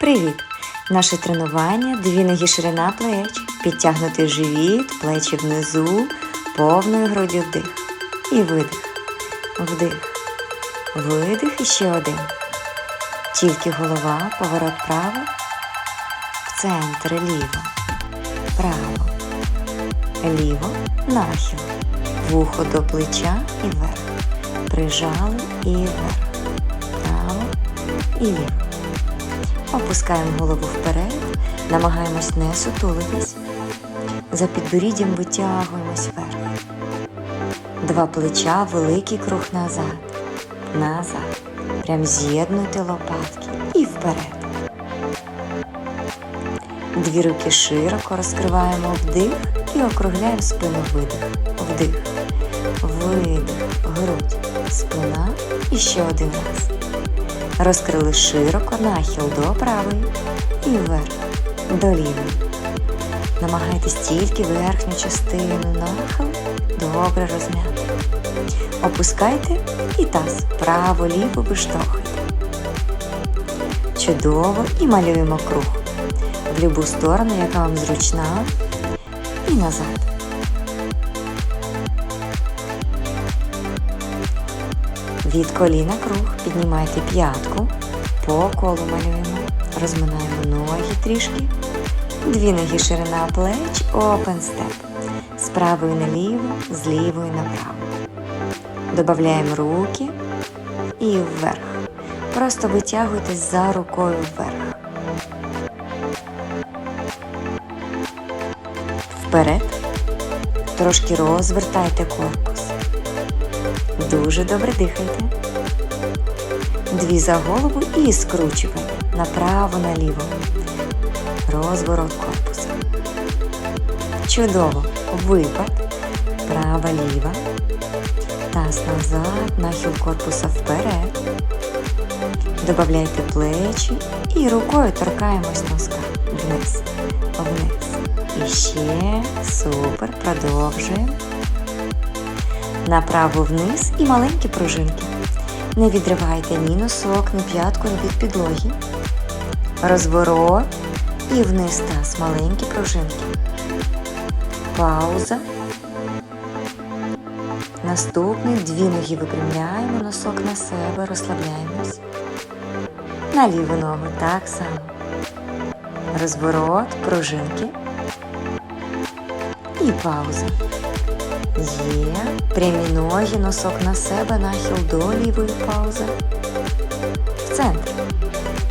Привіт! Наше тренування дві ноги ширина плеч, підтягнутий живіт, плечі внизу, повною груддю вдих. І видих. Вдих. Видих і ще один. Тільки голова, поворот право, в центр ліво, право, ліво, нахил, вухо до плеча і вверх. Прижали і вверх. Право і ліво. Опускаємо голову вперед, намагаємось не сутулитись. За підборіддям витягуємось вверх. Два плеча, великий круг назад. Назад. Прям з'єднуйте лопатки і вперед. Дві руки широко розкриваємо вдих і округляємо спину видих. Вдих. Видих. Грудь. Спина. І ще один раз. Розкрили широко нахил до правої і вверх до лівої. Намагайтесь тільки верхню частину нахил добре розм'яти. Опускайте і таз право-ліво виштовхуйте. Чудово і малюємо круг в любу сторону, яка вам зручна, і назад. Від коліна круг піднімайте п'ятку, по колу малюємо, розминаємо ноги трішки, дві ноги ширина плеч, open step. З правої наліво, з лівої направо. Добавляємо руки і вверх. Просто витягуйтесь за рукою вверх. Вперед. Трошки розвертайте корпус. Дуже добре дихайте. Дві за голову і скручуємо направо наліво. Розворот корпуса. Чудово. Випад. Права ліва. Таз назад, нахил корпуса вперед. Добавляйте плечі і рукою торкаємось носка. Вниз. Вниз. І ще. Супер. Продовжуємо направо вниз і маленькі пружинки. Не відривайте ні носок, ні п'ятку, ні від підлоги. Розворот і вниз таз маленькі пружинки. Пауза. Наступний дві ноги випрямляємо, носок на себе, розслабляємось. На ліву ногу так само. Розворот, пружинки. І пауза. Є. Прямі ноги, носок на себе, нахил до лівої паузи. В центр.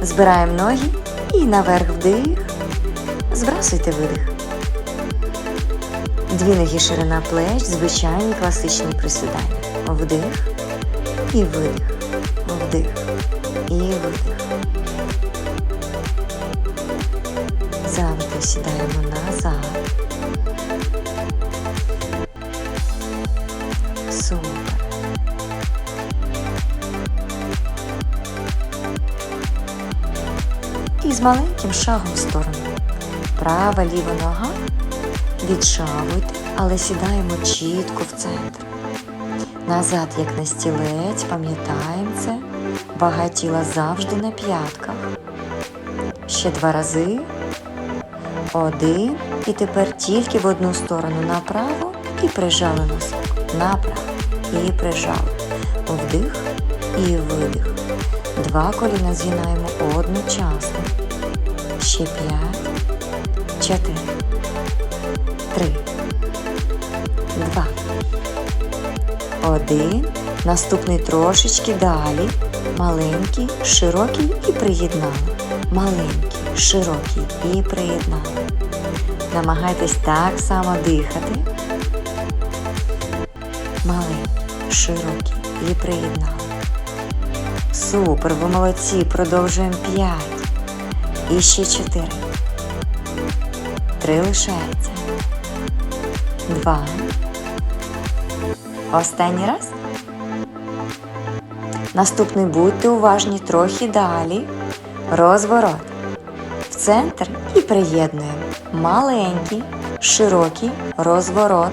Збираємо ноги і наверх вдих. Збрасуйте видих. Дві ноги ширина плеч, звичайні класичні присідання. Вдих і видих. Вдих і видих. Завжди сідаємо назад. Супер. І з маленьким шагом в сторону. Права ліва нога. Відшагуйте, але сідаємо чітко в центр. Назад, як на стілець, пам'ятаємо це. Вага тіла завжди на п'ятках. Ще два рази. Один. І тепер тільки в одну сторону направо і прижали носок. Направо і прижали. Вдих і видих. Два коліна згинаємо одночасно. Ще п'ять, чотири, три, два, один. Наступний трошечки далі. Маленький, широкий і приєднали. Маленький, широкий і приєднали. Намагайтесь так само дихати. Широкий і приєднали. Супер, ви молодці. Продовжуємо 5. І ще 4. 3 лишається. 2. Останній раз. Наступний будьте уважні трохи далі. Розворот. В центр і приєднуємо. Маленький, широкий розворот.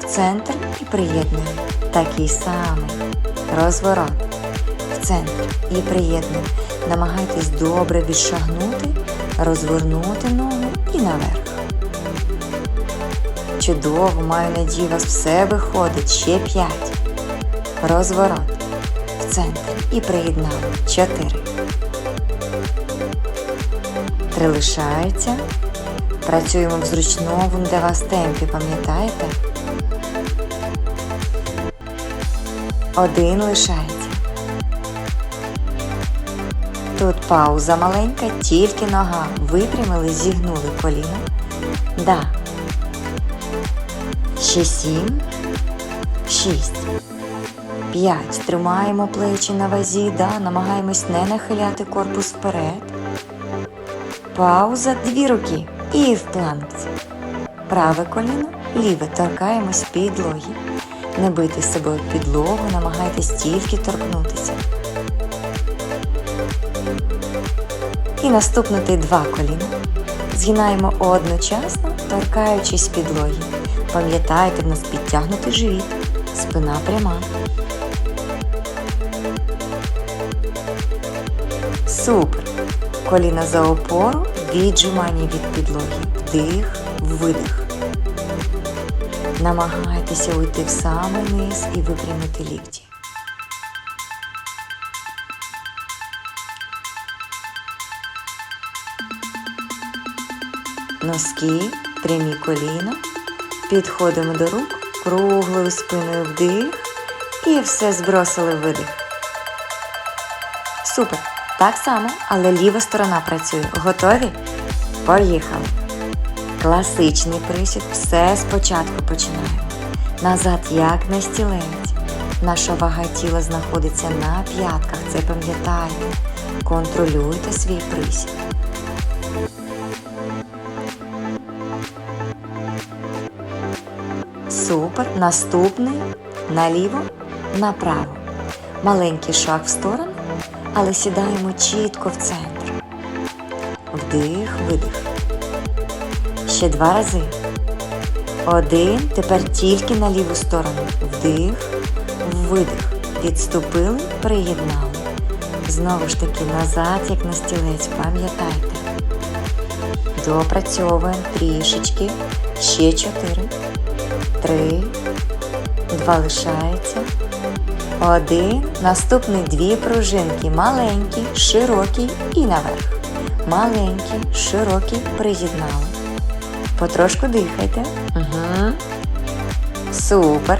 В центр і приєднуємо. Такий самий розворот. В центр і приєднуємо. Намагайтесь добре відшагнути, розвернути ногу і наверх. Чудово, маю надію, вас все виходить. Ще 5. Розворот. В центр. І приєднали. 4. Три лишаються. Працюємо в зручному для вас темпі, пам'ятаєте? Один лишається. Тут пауза маленька, тільки нога. Випрямили, зігнули коліно. Да. Ще сім. Шість. П'ять. Тримаємо плечі на вазі, да, намагаємось не нахиляти корпус вперед. Пауза, дві руки. І в планкці. Праве коліно, ліве торкаємось підлоги. Не бийте з собою підлогу, намагайтесь тільки торкнутися. І наступнути два коліна. Згинаємо одночасно, торкаючись підлоги. Пам'ятайте, в нас підтягнутий живіт, спина пряма. Супер! Коліна за опору, віджимання від підлоги. Вдих, видих. Намагайтеся уйти в самий низ і випрямити лікті. Носки, прямі коліна. Підходимо до рук, круглою спиною вдих і все збросили видих. Супер! Так само, але ліва сторона працює. Готові? Поїхали! Класичний присід. Все спочатку починаємо. Назад, як на стілець. Наша вага тіла знаходиться на п'ятках. Це пам'ятайте. Контролюйте свій присід. Супер. Наступний наліво, направо. Маленький шаг в сторону, але сідаємо чітко в центр. Вдих, видих. Ще два рази. Один. Тепер тільки на ліву сторону. Вдих, видих. Відступили, приєднали. Знову ж таки назад, як на стілець, пам'ятайте. Допрацьовуємо трішечки. Ще чотири. Три. Два лишається. Один. Наступні дві пружинки. Маленькі, широкі і наверх. Маленькі, широкі, приєднали. Потрошку дихайте. Угу. Супер.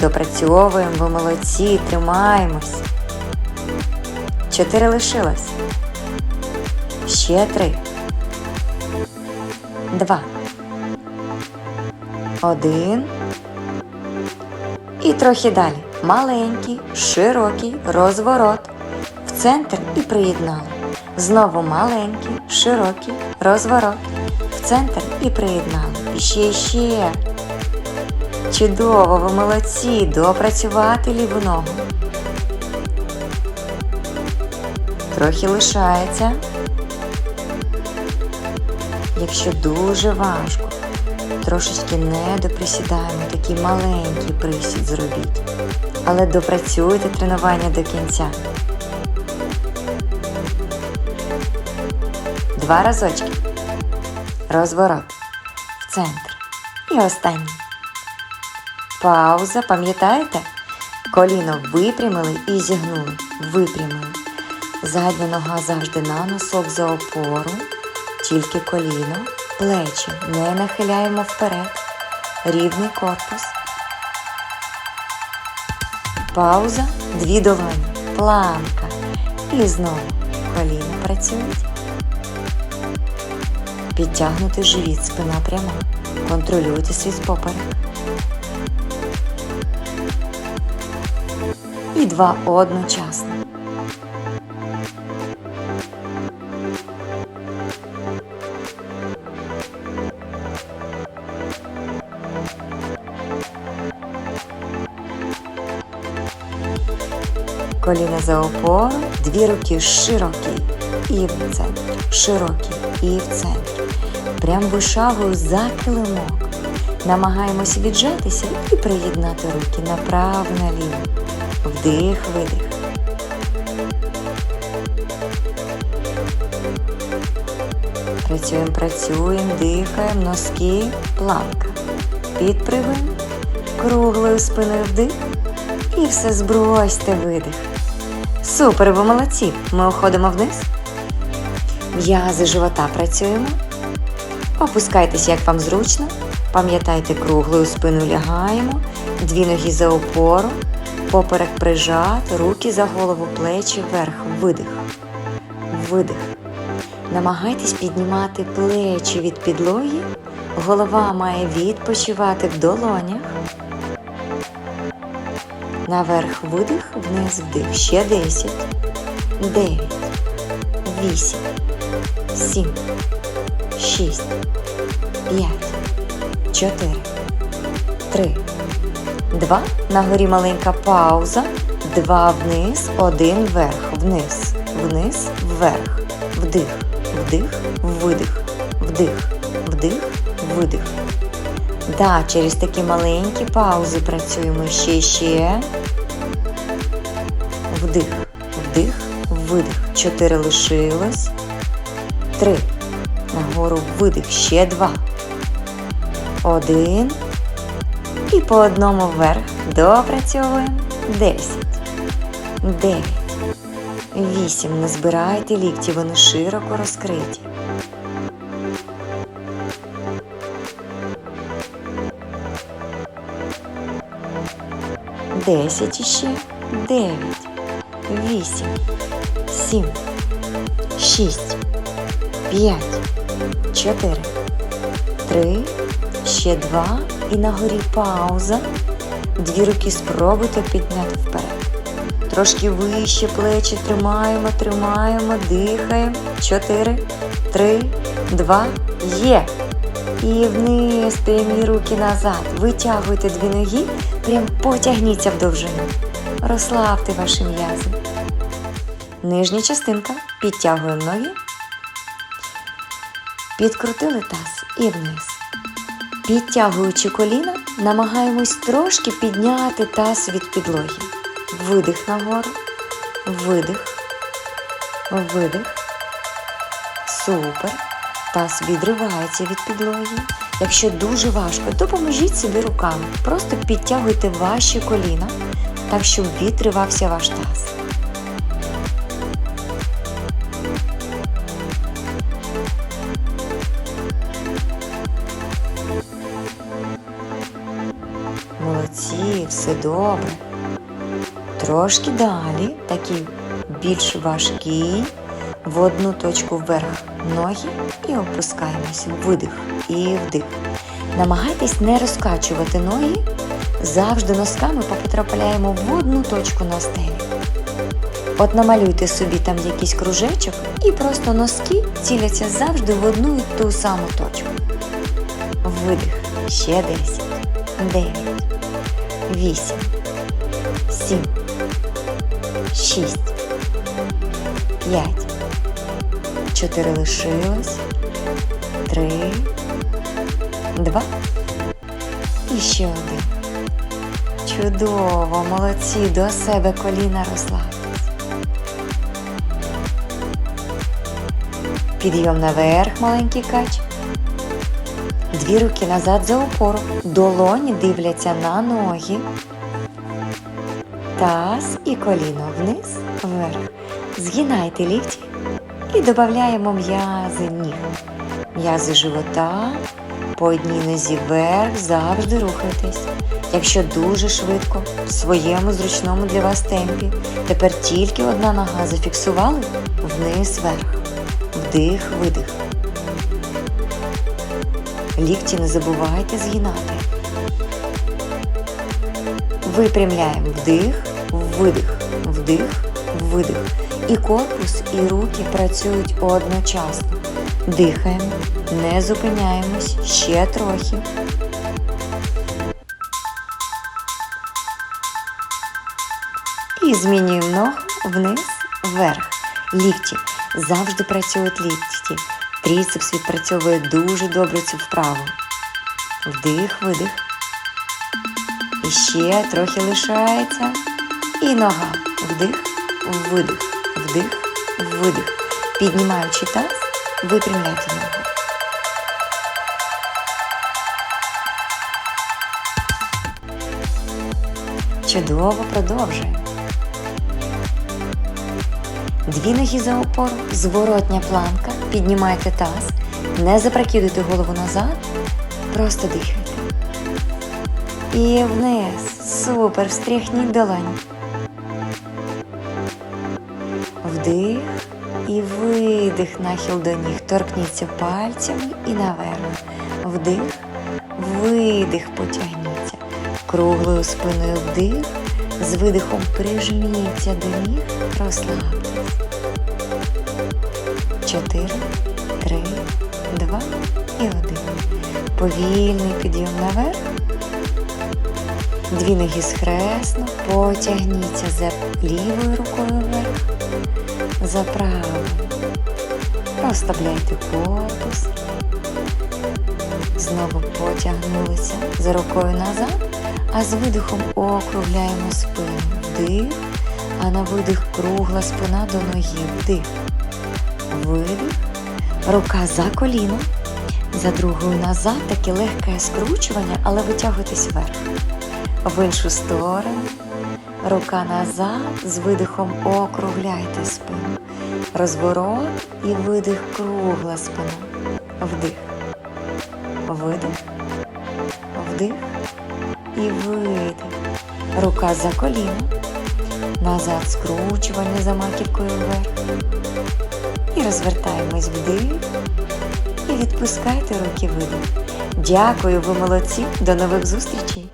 Допрацьовуємо, ви молодці, тримаємось. Чотири лишилось. Ще три. Два. Один. І трохи далі. Маленький, широкий розворот. В центр і приєднали. Знову маленький, широкий розворот. Центр і приєднали. Ще, ще. Чудово, ви молодці. Допрацювати ліву ногу. Трохи лишається. Якщо дуже важко, трошечки не доприсідаємо, такий маленький присід зробіть. Але допрацюйте тренування до кінця. Два разочки. Розворот. В центр. І останній. Пауза, пам'ятаєте? Коліно випрямили і зігнули. Випрямили. Задня нога завжди на носок за опору. Тільки коліно. Плечі не нахиляємо вперед. Рівний корпус. Пауза. Дві долоні. Планка. І знову коліна працюють. Підтягнути живіт, спина пряма. Контролюйте свій поперек. І два одночасно. Коліна за опору, дві руки широкі і в центр, широкі і в центр. Прям вишагую за килимок. Намагаємось віджатися і приєднати руки направо наліво. Вдих, видих. Працюємо, працюємо, дихаємо, носки, планка. Підпригуємо, круглою спиною вдих. І все збросьте видих. Супер, ви молодці. Ми уходимо вниз. М'язи живота працюємо. Опускайтесь, як вам зручно. Пам'ятайте, круглою спину лягаємо, дві ноги за опору, поперек прижат, руки за голову, плечі вверх, видих, видих. Намагайтесь піднімати плечі від підлоги, голова має відпочивати в долонях. Наверх видих, вниз вдих. Ще 10, 9, 8, 7, 6, 5, 4, 3, 2. На горі маленька пауза. 2 вниз, 1 вверх, вниз, вниз, вверх. Вдих, вдих, видих, вдих, вдих, видих. Да, через такі маленькі паузи працюємо ще ще. Вдих, вдих, видих. Чотири лишилось. Три. Нагору видих. Ще два. Один. І по одному вверх. Допрацьовуємо. Десять. Дев'ять. Вісім. Не збирайте лікті, вони широко розкриті. Десять іще, дев'ять, вісім, сім, шість, п'ять, чотири, три, ще два. І на горі пауза. Дві руки спробуйте підняти вперед. Трошки вище плечі тримаємо, тримаємо, дихаємо. Чотири, три, два, є. І вниз прямі руки назад. Витягуйте дві ноги, прям потягніться в довжину. Розслабте ваші м'язи. Нижня частинка. Підтягуємо ноги. Підкрутили таз і вниз. Підтягуючи коліна, намагаємось трошки підняти таз від підлоги. Видих нагору, видих, видих. Супер. Таз відривається від підлоги. Якщо дуже важко, допоможіть собі руками. Просто підтягуйте ваші коліна, так щоб відривався ваш таз. Молодці, все добре. Трошки далі, такий більш важкий. В одну точку вверх ноги і опускаємось. Видих і вдих. Намагайтесь не розкачувати ноги. Завжди носками потрапляємо в одну точку на стелі. От намалюйте собі там якийсь кружечок і просто носки ціляться завжди в одну і ту саму точку. Видих. Ще 10, 9, 8, 7, 6, 5, Чотири лишилось. Три. Два. І ще один. Чудово, молодці, до себе коліна розслабтесь. Підйом наверх, маленький кач. Дві руки назад за опору. Долоні дивляться на ноги. Таз і коліно вниз, вверх. Згинайте лікті і додаємо м'язи ніг. М'язи живота, по одній нозі вверх, завжди рухайтесь. Якщо дуже швидко, в своєму зручному для вас темпі, тепер тільки одна нога зафіксували вниз вверх. Вдих, видих. Лікті не забувайте згинати. Випрямляємо вдих, видих, вдих, видих. І корпус, і руки працюють одночасно. Дихаємо, не зупиняємось ще трохи. І змінюємо ногу вниз, вверх. Лікті. Завжди працюють лікті. Тріцепс відпрацьовує дуже добре цю вправу. Вдих, видих. І ще трохи лишається. І нога. Вдих, видих, вдих, видих. Піднімаючи таз, випрямляйте ногу. Чудово продовжуємо. Дві ноги за опору, зворотня планка, піднімайте таз, не запрокидуйте голову назад, просто дихайте. І вниз. Супер, встряхніть долоні. Вдих і видих нахил до ніг. Торкніться пальцями і наверх. Вдих, видих, потягніться. Круглою спиною вдих. З видихом прижміться до ніг, розслабтесь. Чотири, три, два і один. Повільний підйом наверх. Дві ноги схресно, потягніться за лівою рукою вверх, за правою. Розставляйте корпус. Знову потягнулися за рукою назад, а з видихом округляємо спину. Вдих, а на видих кругла спина до ноги. Вдих. Видих. Рука за коліно. За другою назад таке легке скручування, але витягуйтесь вверх. В іншу сторону. Рука назад, з видихом округляйте спину. Розворот і видих кругла спина. Рука за коліно. Назад скручування за маківкою вверх. І розвертаємось вдих. І відпускайте руки видих. Дякую, ви молодці. До нових зустрічей!